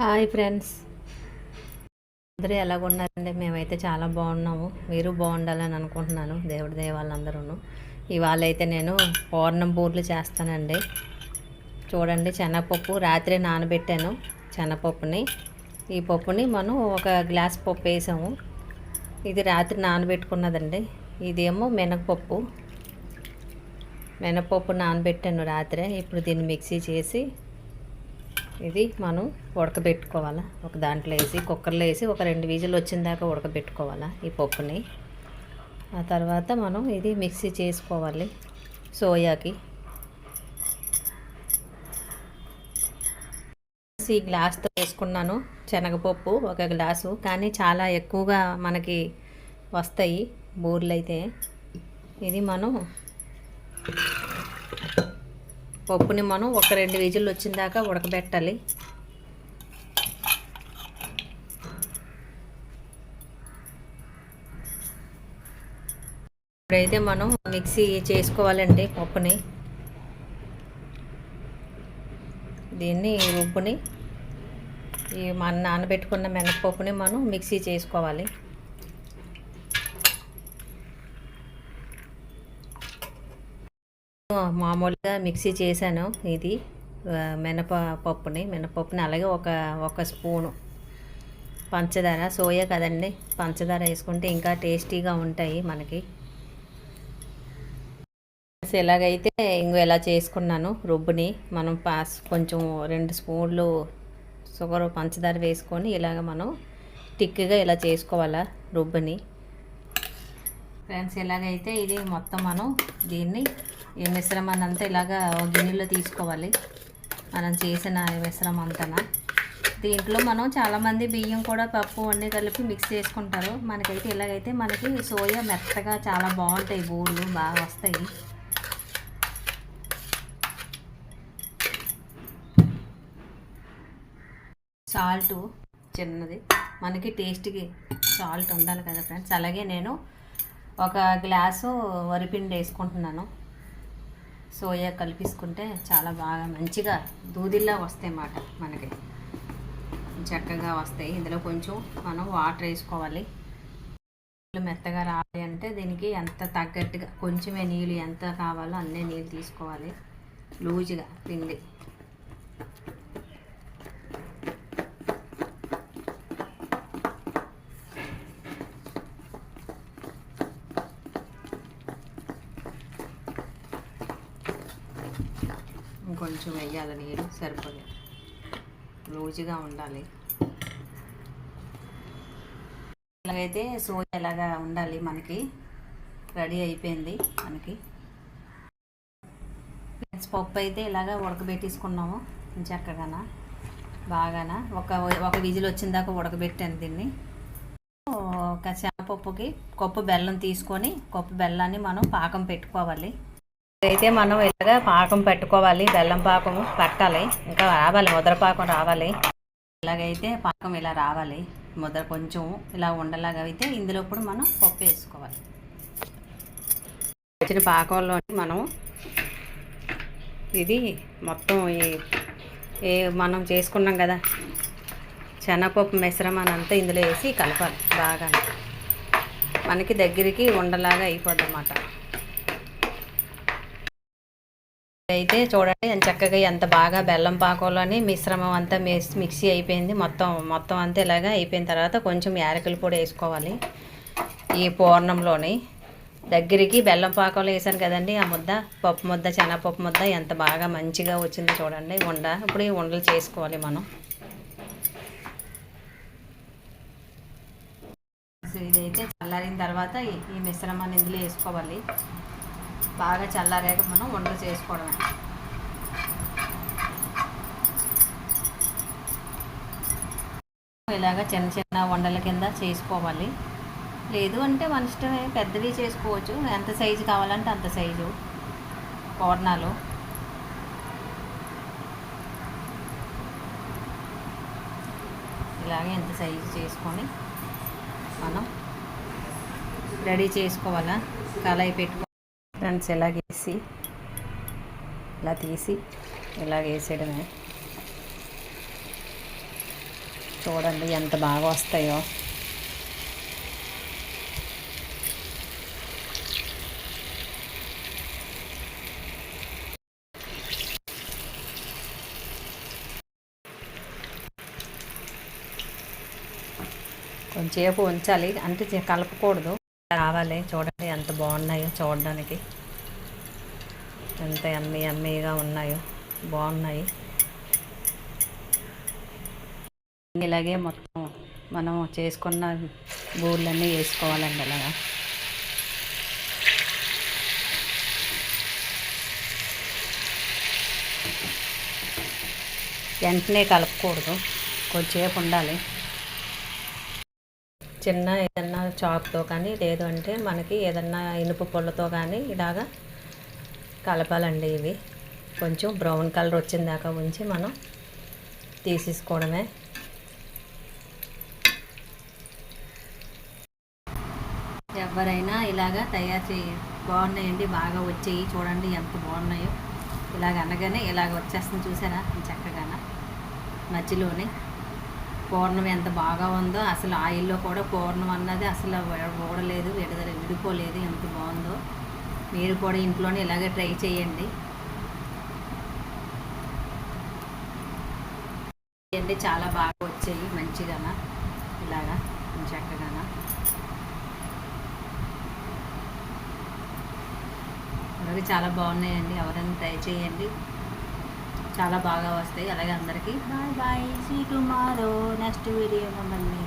Hi friends. అందరూ ఎలాగున్నారండి మేమైతే చాలా బాగున్నాము. మీరు బాగుండాలని అనుకుంటున్నాను. దేవుడి దేవాళ్ళందరూ ఇవాళైతే ఇవాళ అయితే నేను పూర్ణం బూర్లు చేస్తానండి. చూడండి శనగపప్పు రాత్రి నానబెట్టాను శనగపప్పుని. ఈ పప్పుని మనం ఒక గ్లాస్ పప్పు వేసాము. ఇది రాత్రి నానబెట్టుకున్నదండి. ఇదేమో మినపప్పు. మినపప్పు నానబెట్టాను రాత్రే. ఇప్పుడు దీన్ని మిక్సీ చేసి ఇది మనం ఉడకబెట్టుకోవాలా. ఒక దాంట్లో వేసి కుక్కర్లో వేసి ఒక రెండు వీజులు వచ్చిన దాకా ఉడకబెట్టుకోవాలా ఈ పప్పుని. ఆ తర్వాత మనం ఇది మిక్సీ చేసుకోవాలి సోయాకి. ఈ గ్లాస్తో వేసుకున్నాను శనగపప్పు ఒక గ్లాసు కానీ చాలా ఎక్కువగా మనకి వస్తాయి బూర్లు అయితే. ఇది మనం పప్పుని మనం ఒక రెండు విజిల్ వచ్చిన దాకా ఉడకబెట్టాలి. ఇప్పుడైతే మనం మిక్సీ చేసుకోవాలండి పప్పుని. దీన్ని ఉప్పుని ఈ మన నానబెట్టుకున్న మినపప్పుని మనం మిక్సీ చేసుకోవాలి. మామూలుగా మిక్సీ చేశాను. ఇది మినప పప్పుని మినపప్పుని అలాగే ఒక ఒక స్పూను. పంచదార సోయా కదండి. పంచదార వేసుకుంటే ఇంకా టేస్టీగా ఉంటాయి మనకి. ఇలాగైతే ఇంకో ఎలా చేసుకున్నాను రుబ్బుని. మనం పాస్ కొంచెం రెండు స్పూన్లు షుగర్ పంచదార వేసుకొని ఇలాగ మనం టిక్గా ఇలా చేసుకోవాలా రుబ్బుని. ఫ్రెండ్స్ ఎలాగైతే ఇది మొత్తం మనం దీన్ని ఈ మిశ్రమాన్ని అంతా ఇలాగా గిన్నెలో తీసుకోవాలి. మనం చేసిన మిశ్రమం అంతనా దీంట్లో మనం చాలామంది బియ్యం కూడా పప్పు అన్నీ కలిపి మిక్స్ చేసుకుంటారు. మనకైతే ఇలాగైతే మనకి సోయా మెత్తగా చాలా బాగుంటాయి. బూర్లు బాగా వస్తాయి. సాల్ట్ చిన్నది. మనకి టేస్ట్కి సాల్ట్ ఉండాలి కదా ఫ్రెండ్స్. అలాగే నేను ఒక గ్లాసు వరిపిండి వేసుకుంటున్నాను. సోయా కలిపిసుకుంటే చాలా బాగా మంచిగా దూదిల్లా వస్తాయి అన్నమాట మనకి. చక్కగా వస్తాయి. ఇందులో కొంచెం మనం వాటర్ వేసుకోవాలి. మెత్తగా రావాలి అంటే దీనికి ఎంత తగ్గట్టుగా కొంచెమే నీళ్ళు ఎంత కావాలో అన్నీ నీళ్ళు తీసుకోవాలి. లూజుగా పిండి. కొంచెం వేయాలి నీరు సరిపోదు లూజుగా ఉండాలి. ఇలాగైతే సోయా ఎలాగా ఉండాలి మనకి. రెడీ అయిపోయింది మనకి. పప్పు అయితే ఇలాగా ఉడకబెట్టేసుకున్నాము చక్కగానా బాగానా. ఒక ఒక విజిల్ వచ్చిన దాకా ఉడకబెట్టాను దీన్ని. ఒక శనగపప్పుకి కొప్పు బెల్లం తీసుకొని కొప్పు బెల్లాన్ని మనం పాకం పెట్టుకోవాలి. అయితే మనం ఇలాగా పాకం పెట్టుకోవాలి బెల్లం పాకం పట్టాలి ఇంకా రావాలి ముద్ర పాకం రావాలి. ఇలాగైతే పాకం ఇలా రావాలి ముద్ర కొంచెం ఇలా ఉండలాగా అయితే ఇందులో ఇప్పుడు మనం పప్పు వేసుకోవాలి. వచ్చిన పాకంలో మనం ఇది మొత్తం ఈ ఏ మనం చేసుకున్నాం కదా శనగపప్పు మిశ్రమాన్ని అంతా ఇందులో వేసి కలపాలి బాగా మనకి దగ్గరికి ఉండలాగా అయిపోద్ది అన్నమాట అయితే చూడండి చక్కగా ఎంత బాగా బెల్లం పాకంలోని మిశ్రమం అంతా మిక్సీ అయిపోయింది. మొత్తం మొత్తం అంతా ఇలాగా అయిపోయిన తర్వాత కొంచెం యాలకుల పొడి వేసుకోవాలి ఈ పూర్ణంలోని. దగ్గరికి బెల్లం పాకంలో వేసాను కదండి ఆ ముద్ద పప్పు ముద్ద శనగపప్పు ముద్ద ఎంత బాగా మంచిగా వచ్చిందో చూడండి. ఉండ ఇప్పుడు ఈ ఉండలు చేసుకోవాలి మనం. ఇదైతే చల్లారిన తర్వాత ఈ మిశ్రమాన్ని ఇందులో వేసుకోవాలి. బాగా చల్లారాక మనం వండలు చేసుకోవడమే. ఇలాగ చిన్న చిన్న వండల కింద చేసుకోవాలి. లేదు అంటే మన ఇష్టమే పెద్దవి చేసుకోవచ్చు. ఎంత సైజు కావాలంటే అంత సైజు పూర్ణాలు ఇలాగే ఎంత సైజు చేసుకొని మనం రెడీ చేసుకోవాలా? కళాయి పెట్టుకో ఫ్రెండ్స్ ఇలాగేసి ఇలా తీసి ఇలా వేసేయడమే చూడండి ఎంత బాగా వస్తాయో. కొంచెంసేపు ఉంచాలి అంటే కలపకూడదు. రావాలి చూడండి ఎంత బాగున్నాయో చూడడానికి. ఎంత ఎమ్మి ఎమ్మీగా ఉన్నాయో. బాగున్నాయి. ఇలాగే మొత్తం మనం చేసుకున్న బూర్లన్నీ వేసుకోవాలండి అలాగా. వెంటనే కలపకూడదు. కొద్దిసేపు ఉండాలి. చిన్న ఏదన్నా చాక్తో కానీ లేదు అంటే మనకి ఏదన్నా ఇనుప పుల్లతో కానీ ఇలాగా కలపాలండి ఇవి. కొంచెం బ్రౌన్ కలర్ వచ్చిన దాకా ఉంచి మనం తీసేసుకోవడమే. ఎవరైనా ఇలాగా తయారు చేయ. బాగున్నాయండి బాగా వచ్చాయి. చూడండి ఎంత బాగున్నాయో. ఇలాగ అనగానే ఇలాగ వచ్చేస్తుంది చూసారా? చక్కగా మధ్యలోనే పూర్ణం ఎంత బాగా ఉందో అసలు ఆయిల్లో కూడా పూర్ణం అన్నది అసలు ఊడలేదు విడుదల విడిపోలేదు ఎంత బాగుందో. మీరు కూడా ఇంట్లోనే ఇలాగే ట్రై చేయండి. అండి చాలా బాగా వచ్చాయి మంచిగా ఇలాగా చక్కగా అలాగే చాలా బాగున్నాయండి. ఎవరైనా ట్రై చేయండి. చాలా బాగా వస్తాయి. అలాగే అందరికీ bye bye. See tomorrow next video మమ్మల్ని